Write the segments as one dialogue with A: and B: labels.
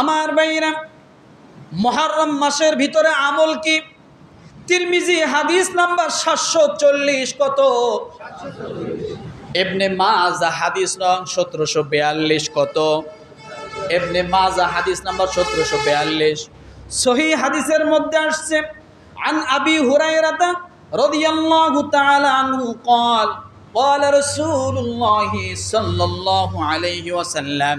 A: আমার ভাইরা মহারম মাসের ভিতরে আমল কি তিরমিজি হাদিস নাম্বার সাতশো চল্লিশ কত এমনি মাজা হাদিস নং সতেরোশো বিয়াল্লিশ কত এমনি মাজা হাদিস নাম্বার সতেরোশো বিয়াল্লিশ সহি হাদিসের মধ্যে আসছে عن أبي هريرة رضي الله تعالى عنه قال قال رسول الله صلى الله عليه وسلم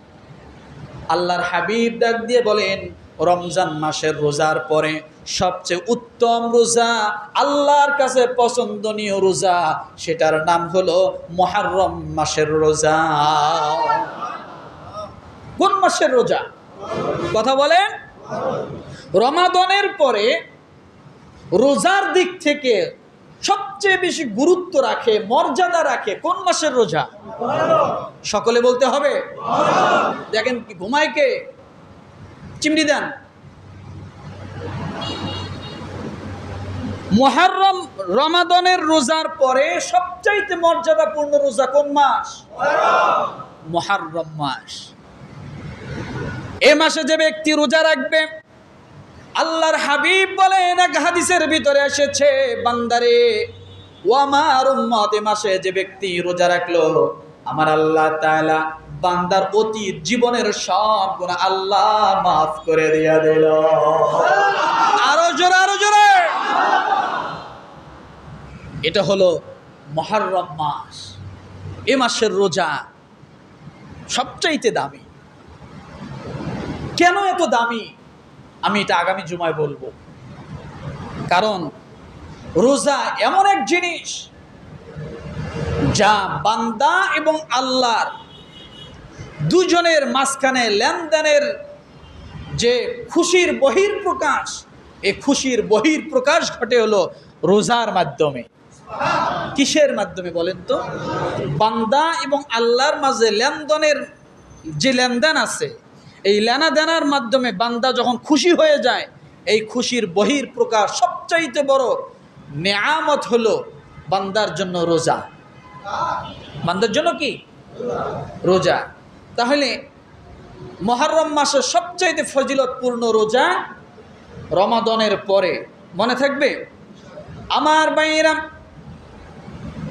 A: আল্লাহর হাবিব ডাক দিয়ে বলেন, রমজান মাসের রোজার পরে সবচেয়ে উত্তম রোজা, আল্লাহর কাছে পছন্দনীয় রোজা, সেটার নাম হলো মহারম মাসের রোজা। কোন মাসের রোজা? কথা বলেন। রমাদনের পরে রোজার দিক থেকে সবচেয়ে বেশি গুরুত্ব রাখে, মর্যাদা রাখে কোন মাসের রোজা? সকলে বলতে হবে। দেখেন কি, ঘুমায় কে? চিমড়ি দেন। মহারম রমাদনের রোজার পরে সবচাইতে মর্যাদাপূর্ণ রোজা কোন মাস? মহারম মাস। এ মাসে যে ব্যক্তি রোজা রাখবে আল্লাহর হাবিব বলেন, এক হাদিসের ভিতরে এসেছে, বান্দারে, ও আমার উম্মত মাসে যে ব্যক্তি রোজা রাখল, আমার আল্লাহ তাআলা বান্দার অতীত জীবনের সব গুণা আল্লাহ মাফ করে দিয়া দিল। আরও জোরে আরও জোরে। এটা হলো মহারম মাস। এ মাসের রোজা সবচাইতে দামি। কেন এত দামি? আমি এটা আগামী জুমায় বলব। কারণ রোজা এমন এক জিনিস যা বান্দা এবং আল্লাহর দুজনের মাঝখানে লেনদেনের যে খুশির বহির প্রকাশ এই খুশির বহির প্রকাশ ঘটে হলো রোজার মাধ্যমে। কিসের মাধ্যমে বলেন তো? বান্দা এবং আল্লাহর মাঝে লেনদেনের যে লেনদেন আছে এই লেনা দেনার মাধ্যমে বান্দা যখন খুশি হয়ে যায়, এই খুশির বহির প্রকাশ সবচাইতে বড় নেয়ামত হলো বান্দার জন্য রোজা। বান্দার জন্য কি? রোজা। তাহলে মহরম মাসের সবচাইতে ফজিলতপূর্ণ রোজা রমাদনের পরে। মনে থাকবে? আমার বাইরাম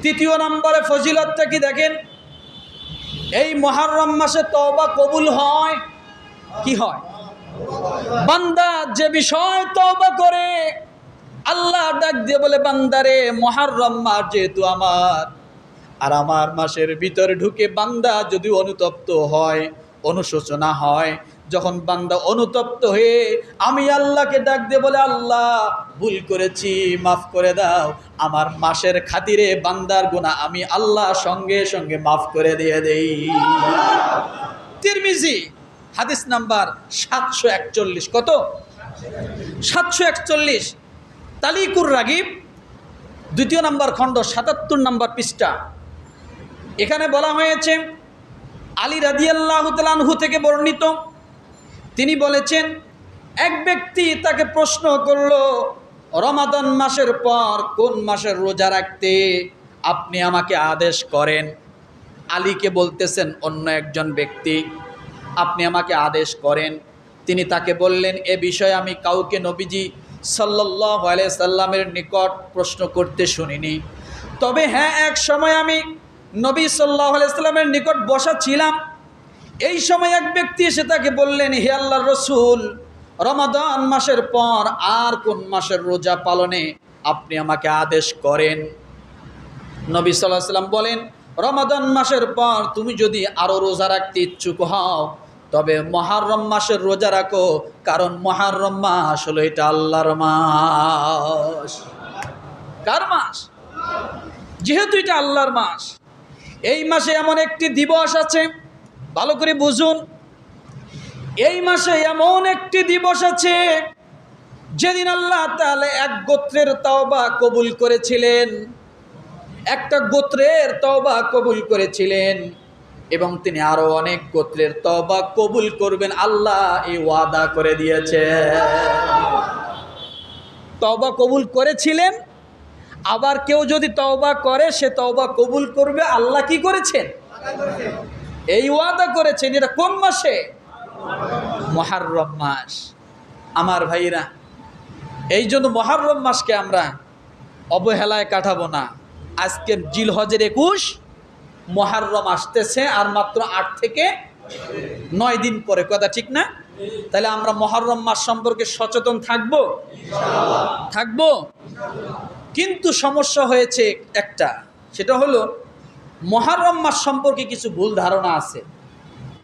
A: তৃতীয় নম্বরে ফজিলতটা কি দেখেন? এই মহারম মাসে তবা কবুল হয় কি হয়? বান্দা যে বিষয় তবা করে, আল্লাহ ডাক দিয়ে বলে বান্দারে মহারম মাস যেহেতু আমার, আর আমার মাসের ভিতরে ঢুকে বান্দা যদি অনুতপ্ত হয়, অনুশোচনা হয়, যখন বান্দা অনুতপ্ত হয়ে আমি আল্লাহকে ডাক দিয়ে বলে, আল্লাহ, ভুল করেছি, মাফ করে দাও, আমার মাসের খাতিরে বান্দার গুণা আমি আল্লাহ সঙ্গে সঙ্গে মাফ করে দিয়ে দেই। তিরমিজি হাদিস নাম্বার সাতশো একচল্লিশ। কত? সাতশো একচল্লিশ। তালিকুর রাগিব, দ্বিতীয় নাম্বার খণ্ড, সাতাত্তর নাম্বার পৃষ্ঠা। এখানে বলা হয়েছে, আলী রাদিয়াল্লাহ তালানহু থেকে বর্ণিত, তিনি বলেছেন, এক ব্যক্তি তাকে প্রশ্ন করল, রমাদান মাসের পর কোন মাসের রোজা রাখতে আপনি আমাকে আদেশ করেন? আলীকে বলতেছেন অন্য একজন ব্যক্তি। আপনি আমাকে আদেশ করেন। তিনি তাকে বললেন, এ বিষয়ে আমি কাউকে নবীজি সাল্লাহ সাল্লামের নিকট প্রশ্ন করতে শুনিনি। তবে হ্যাঁ এক সময় আমি নবী সাল্লাহ সাল্লামের নিকট বসা ছিলাম। এই সময় এক ব্যক্তি এসে তাকে বললেন, হে আল্লাহ রসুল, রমাদান মাসের পর আর কোন মাসের রোজা পালনে আপনি আমাকে আদেশ করেন? নবী সাল্লাহ সাল্লাম বলেন, রমাদান মাসের পর তুমি যদি আরও রোজা রাখতে ইচ্ছুক হও তবে মহারম মাসের রোজা রাখো, কারণ মহারম মাস হলো এটা আল্লাহর মাস। কার মাস? যেহেতু এটা আল্লাহর মাস, এই মাসে এমন একটি দিবস আছে, ভালো করে বুঝুন। এই মাসে এমন একটি দিবস আছে, যেদিন আল্লাহ তাহলে এক গোত্রের তওবা কবুল করেছিলেন। একটা গোত্রের তওবা কবুল করেছিলেন। এবং তিনি আরও অনেক গোত্রের তওবা কবুল করবেন, আল্লাহ এই ওয়াদা করে দিয়েছে তওবা কবুল করেছিলেন, আবার কেউ যদি তওবা করে, সে তওবা কবুল করবে, আল্লাহ কি করেছেন? এই ওয়াদা করেছেন, এটা কোন মাসে? মহারম মাস। আমার ভাইরা, এই জন্য মহারম মাসকে আমরা অবহেলায় কাটাবো না। আজকের জিল হজের একুশ মহারম আসতেছে আর মাত্র আট থেকে নয় দিন পরে। কথা ঠিক না? তাহলে আমরা মহারম মাস সম্পর্কে সচেতন থাকব? থাকব? কিন্তু সমস্যা হয়েছে একটা, সেটা হলো মহারম মাস সম্পর্কে কিছু ভুল ধারণা আছে।